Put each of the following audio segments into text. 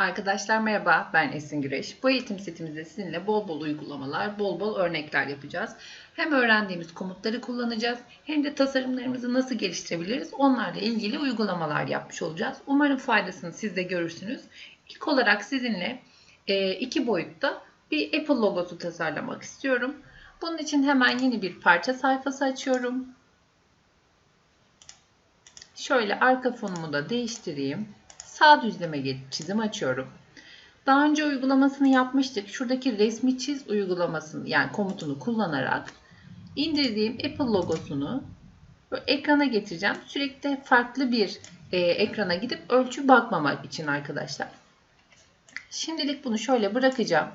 Arkadaşlar merhaba ben Esin Güreş. Bu eğitim setimizde sizinle bol bol uygulamalar, bol bol örnekler yapacağız. Hem öğrendiğimiz komutları kullanacağız hem de tasarımlarımızı nasıl geliştirebiliriz onlarla ilgili uygulamalar yapmış olacağız. Umarım faydasını siz de görürsünüz. İlk olarak sizinle e, iki boyutta bir Apple logosu tasarlamak istiyorum. Bunun için hemen yeni bir parça sayfası açıyorum. Şöyle arka fonumu da değiştireyim sağ düzleme çizim açıyorum. Daha önce uygulamasını yapmıştık. Şuradaki resmi çiz uygulamasını yani komutunu kullanarak indirdiğim Apple logosunu ekrana getireceğim. Sürekli farklı bir e, ekrana gidip ölçü bakmamak için arkadaşlar. Şimdilik bunu şöyle bırakacağım.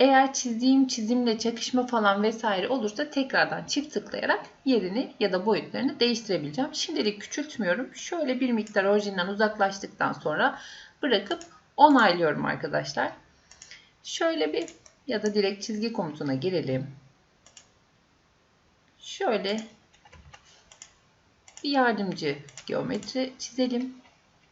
Eğer çizdiğim çizimle çakışma falan vesaire olursa tekrardan çift tıklayarak yerini ya da boyutlarını değiştirebileceğim. Şimdilik küçültmüyorum. Şöyle bir miktar orijinden uzaklaştıktan sonra bırakıp onaylıyorum arkadaşlar. Şöyle bir ya da direkt çizgi komutuna girelim. Şöyle bir yardımcı geometri çizelim.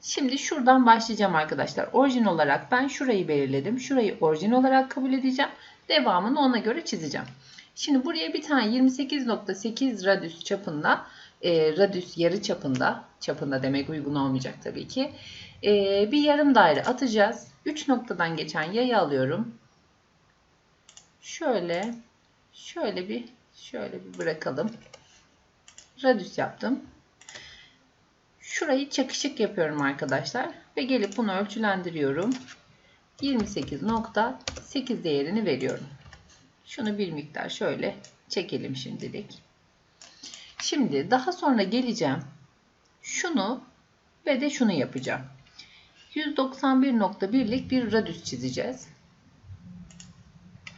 Şimdi şuradan başlayacağım arkadaşlar. Orijin olarak ben şurayı belirledim. Şurayı orijin olarak kabul edeceğim. Devamını ona göre çizeceğim. Şimdi buraya bir tane 28.8 radius çapında, e, radius yarı çapında, çapında demek uygun olmayacak tabii ki. E, bir yarım daire atacağız. 3 noktadan geçen yayı alıyorum. Şöyle, şöyle bir, şöyle bir bırakalım. Radius yaptım. Şurayı çakışık yapıyorum arkadaşlar. Ve gelip bunu ölçülendiriyorum. 28.8 değerini veriyorum. Şunu bir miktar şöyle çekelim şimdilik. Şimdi daha sonra geleceğim. Şunu ve de şunu yapacağım. 191.1'lik bir radius çizeceğiz.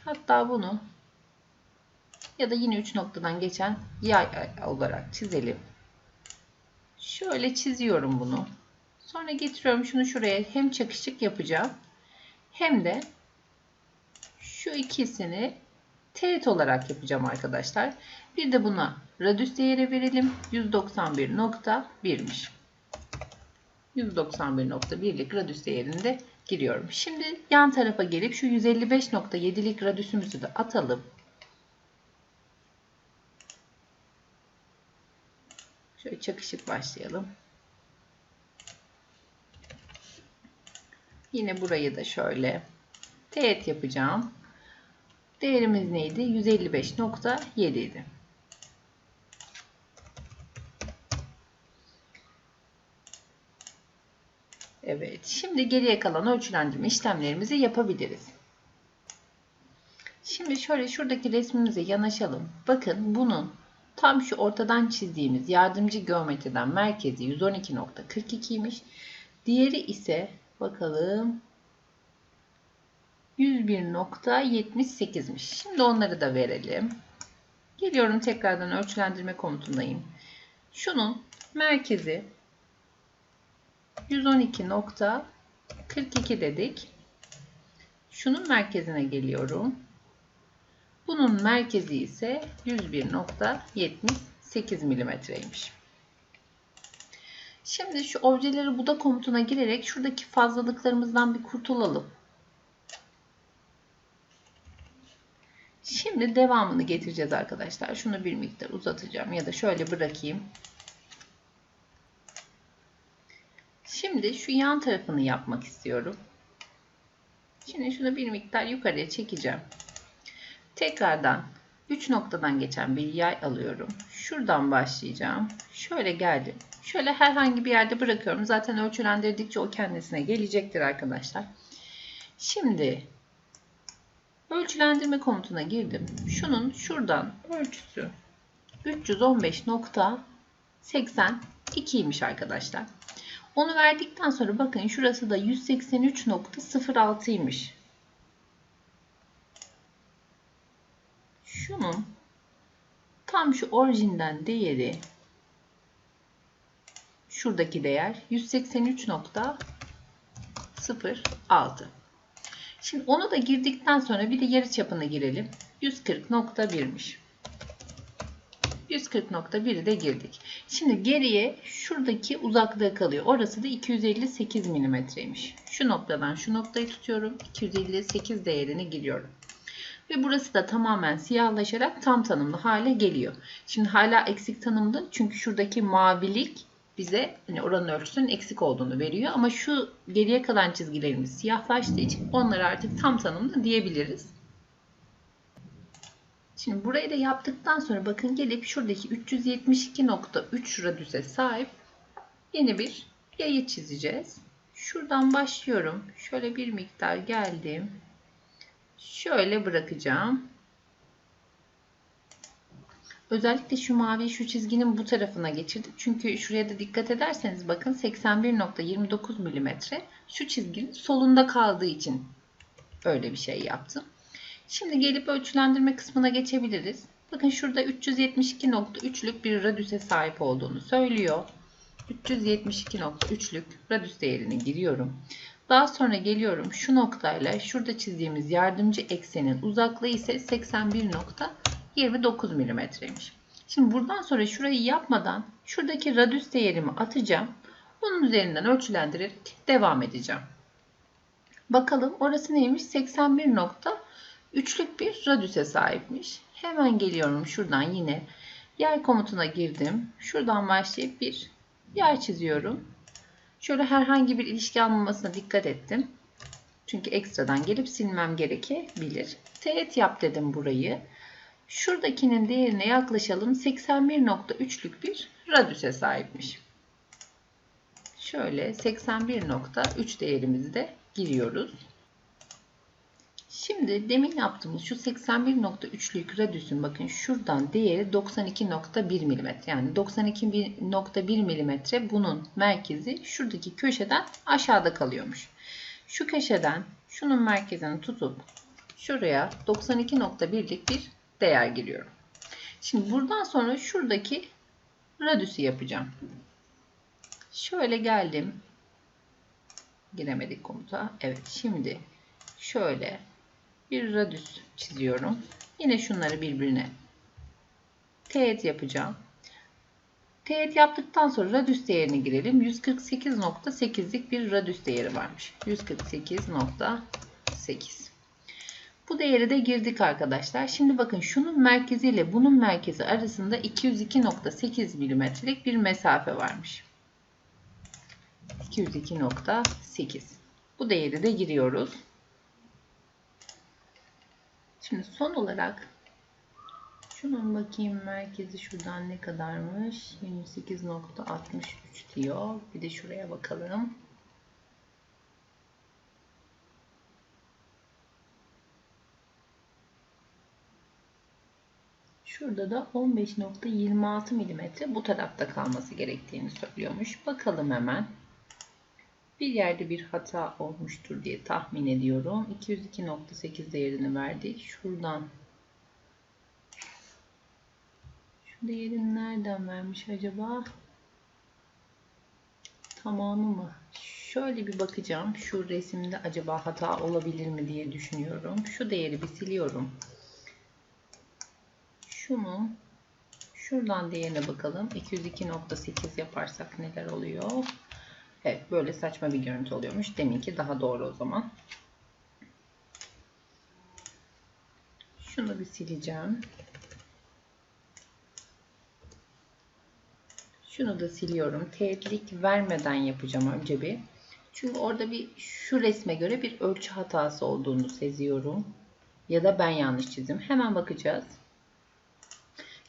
Hatta bunu ya da yine 3 noktadan geçen yay olarak çizelim. Şöyle çiziyorum bunu. Sonra getiriyorum şunu şuraya hem çakışık yapacağım hem de şu ikisini teğet olarak yapacağım arkadaşlar. Bir de buna radius değeri verelim. 191.1'miş. 191.1'lik radius değerini de giriyorum. Şimdi yan tarafa gelip şu 155.7'lik radiusumuzu da atalım. Şöyle çakışık başlayalım. Yine burayı da şöyle teğet yapacağım. Değerimiz neydi? 155.7 idi. Evet. Şimdi geriye kalan ölçülendirme işlemlerimizi yapabiliriz. Şimdi şöyle şuradaki resmimize yanaşalım. Bakın bunun Tam şu ortadan çizdiğimiz yardımcı geometriden merkezi 112.42'ymiş. Diğeri ise bakalım 101.78'miş. Şimdi onları da verelim. Geliyorum tekrardan ölçülendirme komutundayım. Şunun merkezi 112.42 dedik. Şunun merkezine geliyorum. Bunun merkezi ise 101.78 milimetreymiş. Şimdi şu objeleri buda komutuna girerek şuradaki fazlalıklarımızdan bir kurtulalım. Şimdi devamını getireceğiz arkadaşlar. Şunu bir miktar uzatacağım ya da şöyle bırakayım. Şimdi şu yan tarafını yapmak istiyorum. Şimdi şunu bir miktar yukarıya çekeceğim. Tekrardan 3 noktadan geçen bir yay alıyorum. Şuradan başlayacağım. Şöyle geldim. Şöyle herhangi bir yerde bırakıyorum. Zaten ölçülendirdikçe o kendisine gelecektir arkadaşlar. Şimdi ölçülendirme komutuna girdim. Şunun şuradan ölçüsü 315.82'ymiş arkadaşlar. Onu verdikten sonra bakın şurası da 183.06'ymış. şunun tam şu orijinden değeri şuradaki değer 183.06. Şimdi onu da girdikten sonra bir de yarı çapını girelim. 140.1'miş. 140.1'i de girdik. Şimdi geriye şuradaki uzaklığı kalıyor. Orası da 258 milimetreymiş. Şu noktadan şu noktayı tutuyorum. 258 değerini giriyorum. Ve burası da tamamen siyahlaşarak tam tanımlı hale geliyor. Şimdi hala eksik tanımlı çünkü şuradaki mavilik bize hani oranın ölçüsünün eksik olduğunu veriyor. Ama şu geriye kalan çizgilerimiz siyahlaştığı için onları artık tam tanımlı diyebiliriz. Şimdi burayı da yaptıktan sonra bakın gelip şuradaki 372.3 radüse sahip yeni bir yayı çizeceğiz. Şuradan başlıyorum. Şöyle bir miktar geldim. Şöyle bırakacağım. Özellikle şu mavi şu çizginin bu tarafına geçirdim. Çünkü şuraya da dikkat ederseniz bakın 81.29 mm şu çizginin solunda kaldığı için öyle bir şey yaptım. Şimdi gelip ölçülendirme kısmına geçebiliriz. Bakın şurada 372.3'lük bir radüse sahip olduğunu söylüyor. 372.3'lük radüs değerini giriyorum. Daha sonra geliyorum şu noktayla şurada çizdiğimiz yardımcı eksenin uzaklığı ise 81.29 mm'ymiş. Şimdi buradan sonra şurayı yapmadan şuradaki radüs değerimi atacağım. Bunun üzerinden ölçülendirerek devam edeceğim. Bakalım orası neymiş? 81.3'lük bir radüse sahipmiş. Hemen geliyorum şuradan yine yer komutuna girdim. Şuradan başlayıp bir yer çiziyorum. Şöyle herhangi bir ilişki almamasına dikkat ettim. Çünkü ekstradan gelip silmem gerekebilir. Teğet yap dedim burayı. Şuradakinin değerine yaklaşalım. 81.3'lük bir radüse sahipmiş. Şöyle 81.3 değerimizi de giriyoruz. Şimdi demin yaptığımız şu 81.3'lük radüsün bakın şuradan değeri 92.1 mm. Yani 92.1 mm bunun merkezi şuradaki köşeden aşağıda kalıyormuş. Şu köşeden şunun merkezini tutup şuraya 92.1'lik bir değer giriyorum. Şimdi buradan sonra şuradaki radüsü yapacağım. Şöyle geldim. Giremedik komuta. Evet şimdi şöyle bir radüs çiziyorum. Yine şunları birbirine teğet yapacağım. Teğet yaptıktan sonra radüs değerini girelim. 148.8'lik bir radüs değeri varmış. 148.8. Bu değeri de girdik arkadaşlar. Şimdi bakın şunun merkezi ile bunun merkezi arasında 202.8 milimetrelik bir mesafe varmış. 202.8. Bu değeri de giriyoruz. Şimdi son olarak şunun bakayım merkezi şuradan ne kadarmış? 28.63 diyor. Bir de şuraya bakalım. Şurada da 15.26 mm bu tarafta kalması gerektiğini söylüyormuş. Bakalım hemen. Bir yerde bir hata olmuştur diye tahmin ediyorum. 202.8 değerini verdik. Şuradan şu değerini nereden vermiş acaba? Tamamı mı? Şöyle bir bakacağım. Şu resimde acaba hata olabilir mi diye düşünüyorum. Şu değeri bir siliyorum. Şunu şuradan değerine bakalım. 202.8 yaparsak neler oluyor? Evet böyle saçma bir görüntü oluyormuş. Deminki daha doğru o zaman. Şunu bir sileceğim. Şunu da siliyorum. Teğetlik vermeden yapacağım önce bir. Çünkü orada bir şu resme göre bir ölçü hatası olduğunu seziyorum. Ya da ben yanlış çizdim. Hemen bakacağız.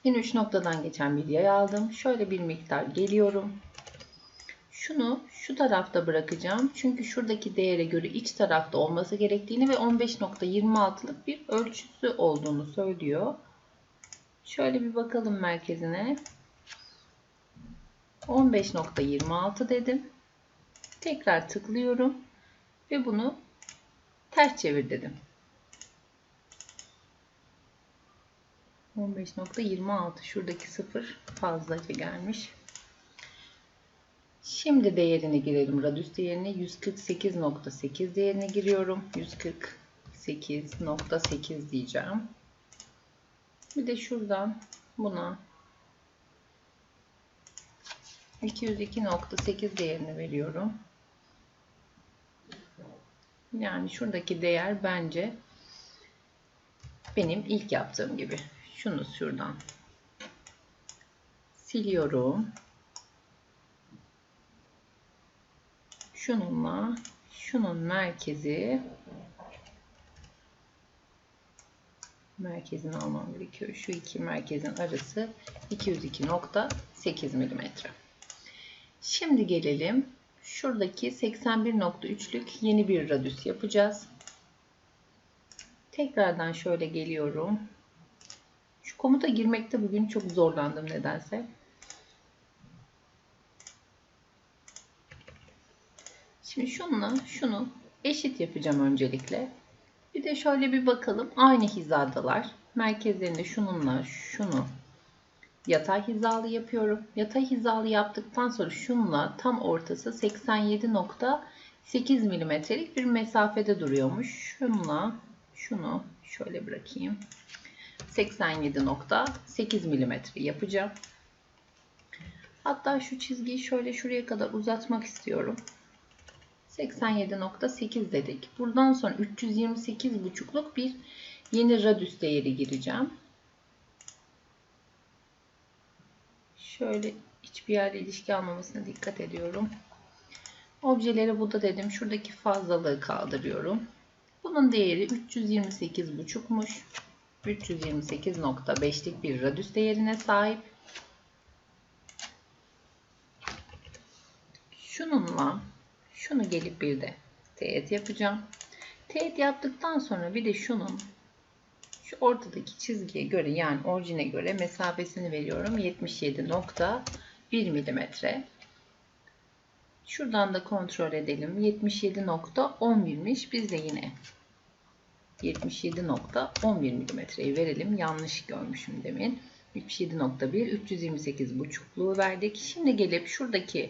Yine 3 noktadan geçen bir yay aldım. Şöyle bir miktar geliyorum. Şunu şu tarafta bırakacağım. Çünkü şuradaki değere göre iç tarafta olması gerektiğini ve 15.26'lık bir ölçüsü olduğunu söylüyor. Şöyle bir bakalım merkezine. 15.26 dedim. Tekrar tıklıyorum ve bunu ters çevir dedim. 15.26 şuradaki sıfır fazlaca gelmiş. Şimdi değerini girelim. Radius değerini 148.8 değerini giriyorum. 148.8 diyeceğim. Bir de şuradan buna 202.8 değerini veriyorum. Yani şuradaki değer bence benim ilk yaptığım gibi. Şunu şuradan siliyorum. Şununla şunun merkezi merkezini almam gerekiyor. Şu iki merkezin arası 202.8 mm. Şimdi gelelim. Şuradaki 81.3'lük yeni bir radüs yapacağız. Tekrardan şöyle geliyorum. Şu komuta girmekte bugün çok zorlandım nedense. Şimdi şunla şunu eşit yapacağım öncelikle. Bir de şöyle bir bakalım. Aynı hizadalar. Merkezlerinde şununla şunu yatay hizalı yapıyorum. Yatay hizalı yaptıktan sonra şunla tam ortası 87.8 milimetrelik bir mesafede duruyormuş. Şunla şunu şöyle bırakayım. 87.8 milimetre yapacağım. Hatta şu çizgiyi şöyle şuraya kadar uzatmak istiyorum. 87.8 dedik. Buradan sonra 328,5'luk bir yeni radüs değeri gireceğim. Şöyle hiçbir yerde ilişki almamasına dikkat ediyorum. Objeleri bu da dedim. Şuradaki fazlalığı kaldırıyorum. Bunun değeri 328,5'muş. 328.5'lik bir radüs değerine sahip. Şununla şunu gelip bir de teğet yapacağım. Teğet yaptıktan sonra bir de şunun şu ortadaki çizgiye göre yani orijine göre mesafesini veriyorum. 77.1 milimetre. Şuradan da kontrol edelim. 77.11'miş. Biz de yine 77.11 milimetreyi verelim. Yanlış görmüşüm demin. 77.1 328.5'luğu verdik. Şimdi gelip şuradaki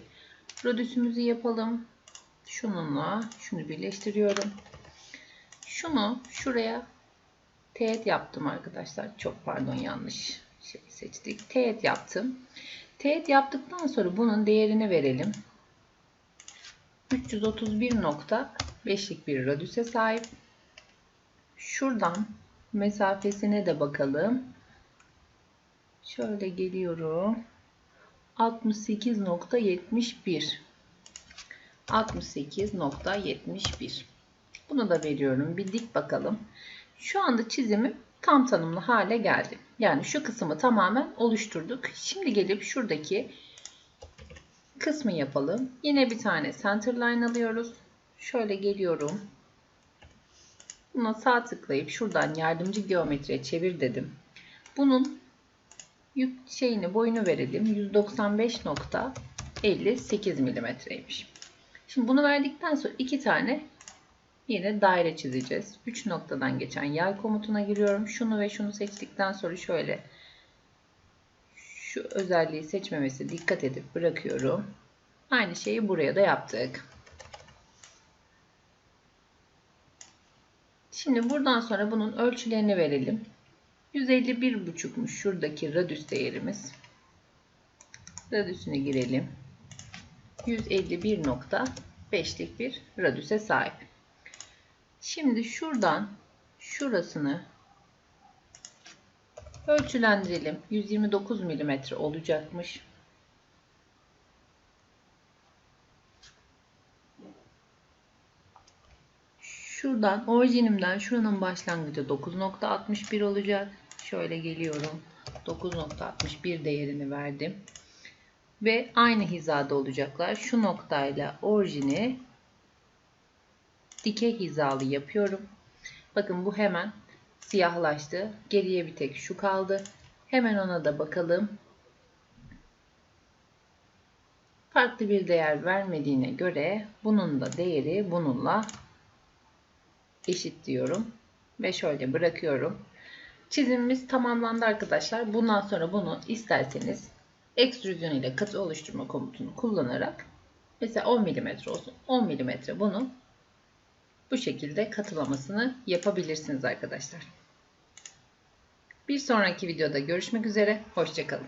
rodüsümüzü yapalım. Şununla şunu birleştiriyorum. Şunu şuraya teğet yaptım arkadaşlar. Çok pardon yanlış şey seçtik. Teğet yaptım. Teğet yaptıktan sonra bunun değerini verelim. 331.5'lik bir radüse sahip. Şuradan mesafesine de bakalım. Şöyle geliyorum. 68.71 68.71 Bunu da veriyorum. Bir dik bakalım. Şu anda çizimim tam tanımlı hale geldi. Yani şu kısmı tamamen oluşturduk. Şimdi gelip şuradaki kısmı yapalım. Yine bir tane centerline alıyoruz. Şöyle geliyorum. Buna sağ tıklayıp şuradan yardımcı geometriye çevir dedim. Bunun şeyini boyunu verelim. 195.58 milimetreymiş. Şimdi bunu verdikten sonra iki tane yine daire çizeceğiz. 3 noktadan geçen yay komutuna giriyorum. Şunu ve şunu seçtikten sonra şöyle şu özelliği seçmemesi dikkat edip bırakıyorum. Aynı şeyi buraya da yaptık. Şimdi buradan sonra bunun ölçülerini verelim. 151,5'muş şuradaki radüs değerimiz. Radüsüne girelim. 151.5'lik bir radüse sahip. Şimdi şuradan şurasını ölçülendirelim. 129 mm olacakmış. Şuradan orijinimden şuranın başlangıcı 9.61 olacak. Şöyle geliyorum. 9.61 değerini verdim. Ve aynı hizada olacaklar. Şu noktayla orijini dikey hizalı yapıyorum. Bakın bu hemen siyahlaştı. Geriye bir tek şu kaldı. Hemen ona da bakalım. Farklı bir değer vermediğine göre bunun da değeri bununla eşit diyorum. Ve şöyle bırakıyorum. Çizimimiz tamamlandı arkadaşlar. Bundan sonra bunu isterseniz ekstrüzyon ile katı oluşturma komutunu kullanarak mesela 10 mm olsun. 10 mm bunu bu şekilde katılamasını yapabilirsiniz arkadaşlar. Bir sonraki videoda görüşmek üzere. Hoşçakalın.